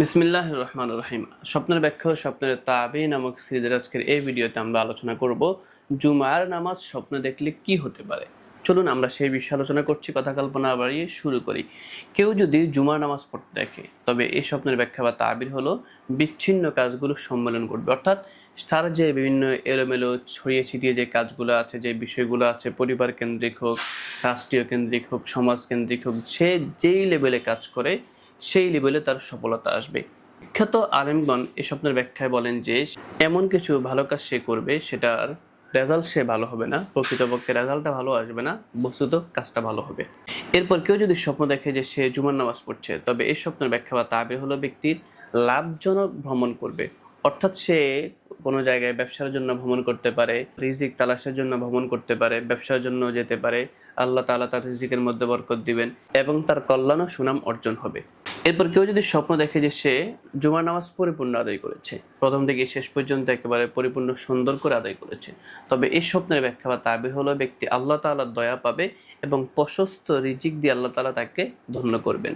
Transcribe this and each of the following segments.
বিসমিল্লাহ রহমান রহিম। স্বপ্নের ব্যাখ্যা স্বপ্নের তাবি নামক সিরিজের আজকের এই ভিডিওতে আমরা আলোচনা করব জুমার নামাজ স্বপ্ন দেখলে কি হতে পারে। চলুন আমরা সেই বিষয়ে আলোচনা করছি, কথা কল্পনা বাড়িয়ে শুরু করি। কেউ যদি জুমার নামাজ পড়তে দেখে, তবে এই স্বপ্নের ব্যাখ্যা বা তাবির হলো বিচ্ছিন্ন কাজগুলো সম্মেলন করবে। অর্থাৎ তার যে বিভিন্ন এলোমেলো ছড়িয়ে ছিটিয়ে যে কাজগুলো আছে, যে বিষয়গুলো আছে, পরিবার কেন্দ্রিক হোক, রাষ্ট্রীয় কেন্দ্রিক হোক, সমাজ কেন্দ্রিক হোক, সে যেই লেভেলে কাজ করে সেই লেভেলে তার সফলতা আসবে। বিখ্যাত আলেমগণ এই স্বপ্নের ব্যাখ্যায় বলেন যে, এমন কিছু ভালো কাজ সে করবে, সেটার রেজাল্ট সে ভালো হবে না। প্রকৃতপক্ষে রেজাল্টটা ভালো আসবে না, বস্তুত কাজটা ভালো হবে। এরপর কেউ যদি স্বপ্ন দেখে যে সে জুমার নামাজ পড়ছে, তবে এই স্বপ্নের ব্যাখ্যা বা তাবে হলো ব্যক্তির লাভজনক ভ্রমণ করবে। অর্থাৎ সে কোনো জায়গায় ব্যবসার জন্য ভ্রমণ করতে পারে, রিজিক তালাশের জন্য ভ্রমণ করতে পারে, ব্যবসার জন্য যেতে পারে, আল্লাহ তালা তার রিজিকের মধ্যে বরকত দিবেন এবং তার কল্যাণ ও সুনাম অর্জন হবে। এরপর কেউ যদি স্বপ্ন দেখে যে সে জুমার নামাজ পরিপূর্ণ আদায় করেছে, প্রথম থেকে শেষ পর্যন্ত একেবারে পরিপূর্ণ সুন্দর করে আদায় করেছে, তবে এই স্বপ্নের ব্যাখ্যা বা তাবে হলো ব্যক্তি আল্লাহ তাআলার দয়া পাবে এবং প্রশস্ত রিজিক দিয়ে আল্লাহ তাআলা তাকে ধন্য করবেন।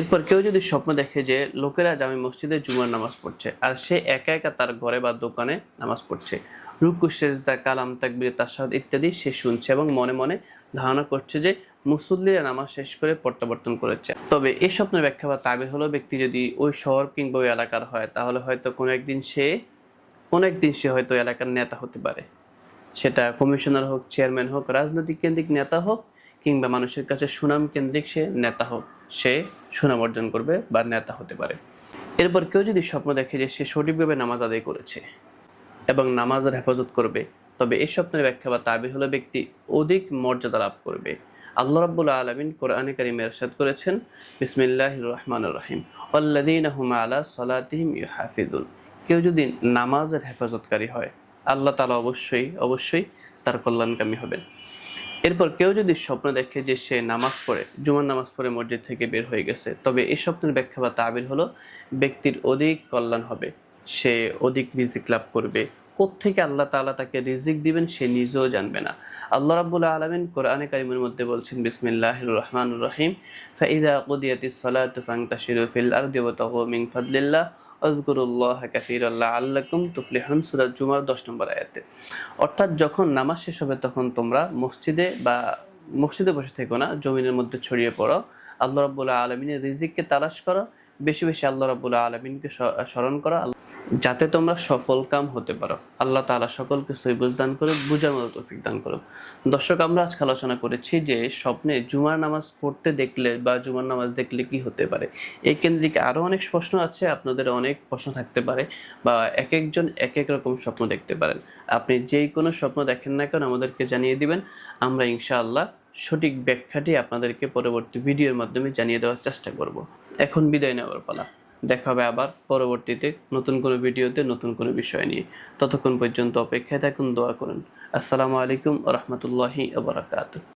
এরপর কেউ যদি স্বপ্ন দেখে যে লোকেরা জামি মসজিদে জুমার নামাজ পড়ছে আর সে একা একা তার ঘরে বা দোকানে নামাজ পড়ছে, রুকু, সেজদা, কালাম, তাকবির তাসাদ ইত্যাদি সে শুনছে এবং মনে মনে ধারণা করছে যে মুসল্লিরা নামাজ শেষ করে প্রত্যাবর্তন করেছে। তবে এই স্বপ্নের ব্যাখ্যা বা তাবে হলো, ব্যক্তি যদি ওই শহর কিংবা ওই এলাকার হয়, তাহলে হয়তো কোনো একদিন সে, কোনো একদিন সে হয়তো এলাকার নেতা হতে পারে। সেটা কমিশনার হোক, চেয়ারম্যান হোক, রাজনৈতিক কেন্দ্রিক নেতা হোক, কিংবা মানুষের কাছে সুনাম কেন্দ্রিক সে নেতা হোক, সে সুনাম অর্জন করবে বা নেতা হতে পারে। এরপর কেউ যদি স্বপ্ন দেখে যে সে সঠিকভাবে নামাজ আদায় করেছে এবং নামাজের হেফাজত করবে, তবে এই স্বপ্নের ব্যাখ্যা বা তাবির হলো, ব্যক্তি অধিক মর্যাদা লাভ করবে। আল্লাহ রাব্বুল আলমিন কোরআনে কারিমে এরশাদ করেছেন বিসমিল্লাহ রহমান রহিম। আল্লাদিন হুম আলা সলাতিহিম ইউহাফিদুন কেউ যদি নামাজের হেফাজতকারী হয়, আল্লাহ তালা অবশ্যই অবশ্যই তার কল্যাণকামী হবেন। এরপর কেউ যদি স্বপ্ন দেখে যে সে নামাজ পড়ে, জুমার নামাজ পড়ে মসজিদ থেকে বের হয়ে গেছে, তবে এই স্বপ্নের ব্যাখ্যা বা তাবির হলো, ব্যক্তির অধিক কল্যাণ হবে, সে অধিক রিজিক লাভ করবে কোত্থেকে আল্লাহ তাআলা তাকে রিজিক দিবেন, সে নিজেও জানবে না। আল্লাহ রাব্বুল আলামিন কোরআনে কারিমের মধ্যে বলছেন, বিসমিল্লাহির রহমান রহিম। ফাইদা কুদিয়াতিস সালাতু ফান্তাশিরু ফিল আরদি ওয়াতাগু মিন ফাদলিল্লাহ। আযকুরুল্লাহ কাসীরান লাআল্লাকুম তুফলিহুন। সূরা জুমার 10 নম্বর আয়াতে। অর্থাৎ যখন নামাজ শেষ হবে, তখন তোমরা মসজিদে বা মসজিদে বসে থেকো না, জমিনের মধ্যে ছড়িয়ে পড়ো। আল্লাহ রাব্বুল আলামিনের রিজিককে তালাশ করো। বেশি বেশি আল্লাহ রাব্বুল আলামিনকে স্মরণ করো। যাতে তোমরা সফল কাম হতে পারো। আল্লাহ তাআলা সকলকে সৈবুজ দান করে বুঝার মতো তৌফিক দান করো দর্শক, আমরা আজকে আলোচনা করেছি যে স্বপ্নে জুমার নামাজ পড়তে দেখলে বা জুমার নামাজ দেখলে কি হতে পারে। এই কেন্দ্রিক আরও অনেক প্রশ্ন আছে, আপনাদের অনেক প্রশ্ন থাকতে পারে বা এক একজন এক এক রকম স্বপ্ন দেখতে পারেন। আপনি যেই কোনো স্বপ্ন দেখেন না কেন আমাদেরকে জানিয়ে দিবেন। আমরা ইনশাআল্লাহ সঠিক ব্যাখ্যাটি আপনাদেরকে পরবর্তী ভিডিওর মাধ্যমে জানিয়ে দেওয়ার চেষ্টা করব। এখন বিদায় নেওয়ার পালা। দেখা হবে আবার পরবর্তীতে নতুন কোনো ভিডিওতে নতুন কোনো বিষয় নিয়ে। ততক্ষণ পর্যন্ত অপেক্ষায় থাকুন, দোয়া করুন। আসসালামু আলাইকুম রহমতুল্লাহি আবরাকাত